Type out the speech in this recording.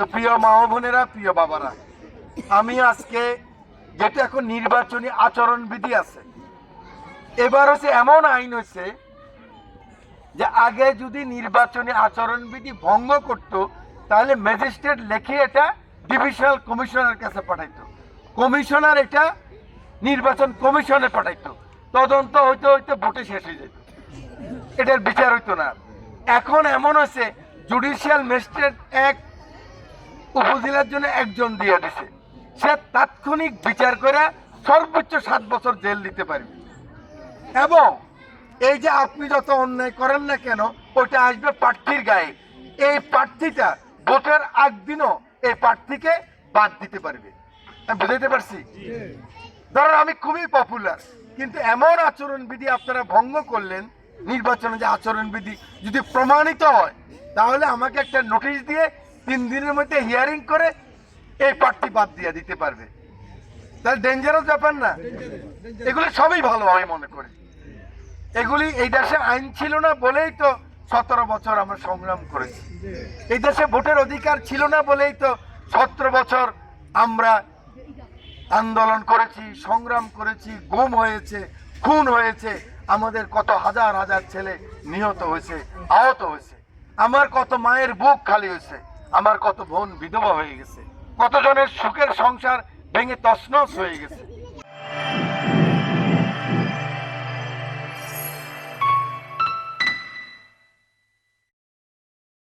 তো প্রিয় মা বোনেরা, প্রিয় বাবারা, আমি আজকে যেটা এখন নির্বাচনী আচরণ বিধি আছে, এবার হচ্ছে এমন আইন হয়েছে যে আগে যদি নির্বাচনী আচরণ বিধি ভঙ্গ করত, তাহলে ম্যাজিস্ট্রেট লেখে এটা ডিভিশনাল কমিশনার কাছে পাঠাইতো। কমিশনার এটা নির্বাচন কমিশনে পাঠাইতো। তদন্ত হইতে হইতে ভোটে শেষ হয়ে যেত। এটার বিচার হইতো না। এখন এমন হয়েছে জুডিশিয়াল ম্যাজিস্ট্রেট এক উপজেলার জন্য একজন দিয়ে দিছে। সে তাৎক্ষণিক বিচার করে সর্বোচ্চ সাত বছর জেল দিতে পারবে। এবং এই যে আপনি যত অন্যায় করেন না কেন ওটা আসবে প্রার্থীর গায়ে। এই প্রার্থীটা ভোটের আগ দিনও এই প্রার্থীকে বাদ দিতে পারবে। আমি বুঝাইতে পারছি? ধরুন আমি খুবই পপুলার কিন্তু এমন আচরণবিধি আপনারা ভঙ্গ করলেন, নির্বাচনে যে আচরণবিধি যদি প্রমাণিত হয়, তাহলে আমাকে একটা নোটিশ দিয়ে তিন দিনের মধ্যে হিয়ারিং করে এই প্রার্থী বাদ দিয়ে দিতে পারবে। তাহলে ডেঞ্জারাস ব্যাপার না। এগুলি সবই ভালো আমি মনে করি। এগুলি এই দেশে আইন ছিল না বলেই তো সতেরো বছর আমরা সংগ্রাম করেছি। এই দেশে ভোটের অধিকার ছিল না বলেই তো সতেরো বছর আমরা আন্দোলন করেছি, সংগ্রাম করেছি, গুম হয়েছে, খুন হয়েছে। আমাদের কত হাজার হাজার ছেলে নিহত হয়েছে, আহত হয়েছে। আমার কত মায়ের বুক খালি হয়েছে। আমার কত বোন বিধবা হয়ে গেছে। কতজনের সুখের সংসার ভেঙে তসনস হয়ে গেছে।